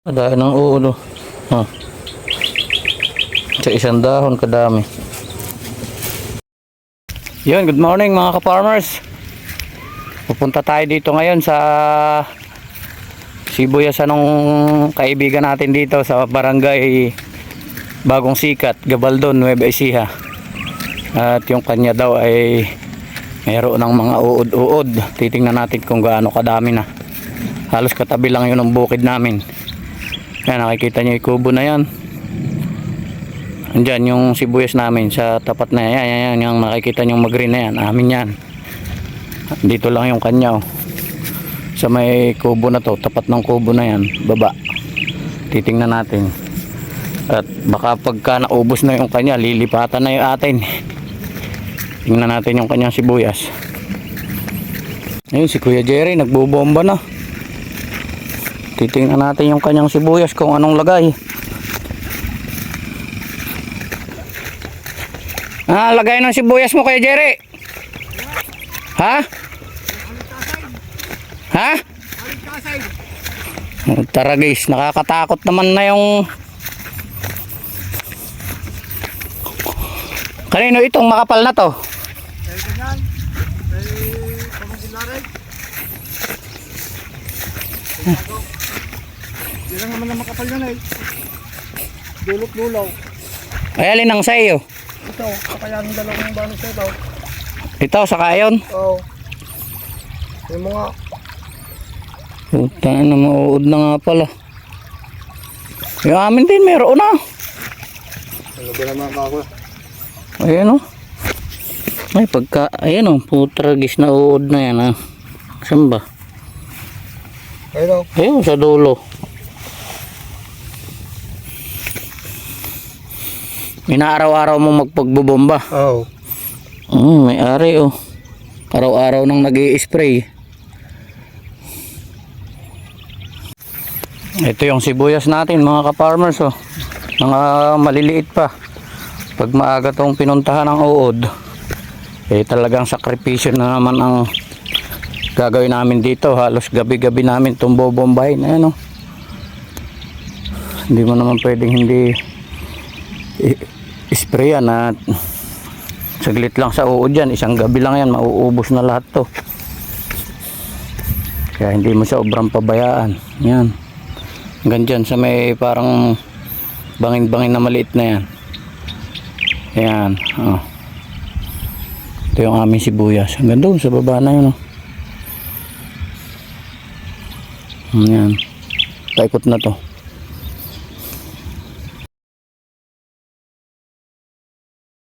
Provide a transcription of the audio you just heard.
Kadaan ng ulo. Ha. Sa isang dahon kadami. Yun, good morning mga ka-farmers. Pupunta tayo dito ngayon sa Sibuyas anong kaibigan natin dito sa barangay Bagong Sikat, Gabaldon, Nueva Ecija. At yung kanya daw ay mayroon ng mga uod-uod. Titingnan natin kung gaano kadami na. Halos katabi lang yun ng bukid namin. Yan, nakikita nyo yung kubo na yan. Andyan yung sibuyas namin sa tapat na yan. Yan, yan, yung nakikita nyo mag-green na yan. Amin yan. Dito lang yung kanya. Oh. Sa may kubo na to, tapat ng kubo na yan, baba. Titingnan natin. At baka pagka naubos na yung kanya, lilipatan na yung atin. Tingnan natin yung kanyang sibuyas. Ayun, si Kuya Jerry, nagbubomba na. Titingnan natin yung kanyang sibuyas kung anong lagay. Ah, lagay ng sibuyas mo Kuya Jerry. Ha? Ha? Oh, Tara guys, nakakatakot naman na yung Kanino itong makapal na to? Hindi lang naman na makapal yan eh. Dulot-lulaw. Ay, alin ang sa iyo? Ito, kakayanin dalawang banos na ito. Ito, saka yun. Oo. Yung mga, Puta na, mauod na nga pala. Yung amin din, meron na. ano ba naman ako? Ayan o. Ay, pagka, ayan o, putragis na uod na yan ha. Saan ba? Ayun o. Ayun, sa dulo. Inaaraw-araw mo magpagbubomba. Oo. Mm, may ari oh. Araw-araw nang nag spray Ito yung sibuyas natin mga ka-farmers oh. Mga maliliit pa. Pag maaga tong pinuntahan ng uod, eh talagang sakripisyo na naman ang gagawin namin dito. Halos gabi-gabi namin itong bobombahin. Ayan oh. Hindi mo naman pwedeng hindi i- sprayan at Saglit lang sa uod yan. Isang gabi lang yan. Mauubos na lahat to. Kaya hindi mo siya obrang pabayaan. Yan. Hanggang dyan sa may parang bangin-bangin na maliit na yan. Yan. Oh. Ito yung aming sibuyas. Hanggang doon sa baba na yun. Oh. Yan. Paikot na to.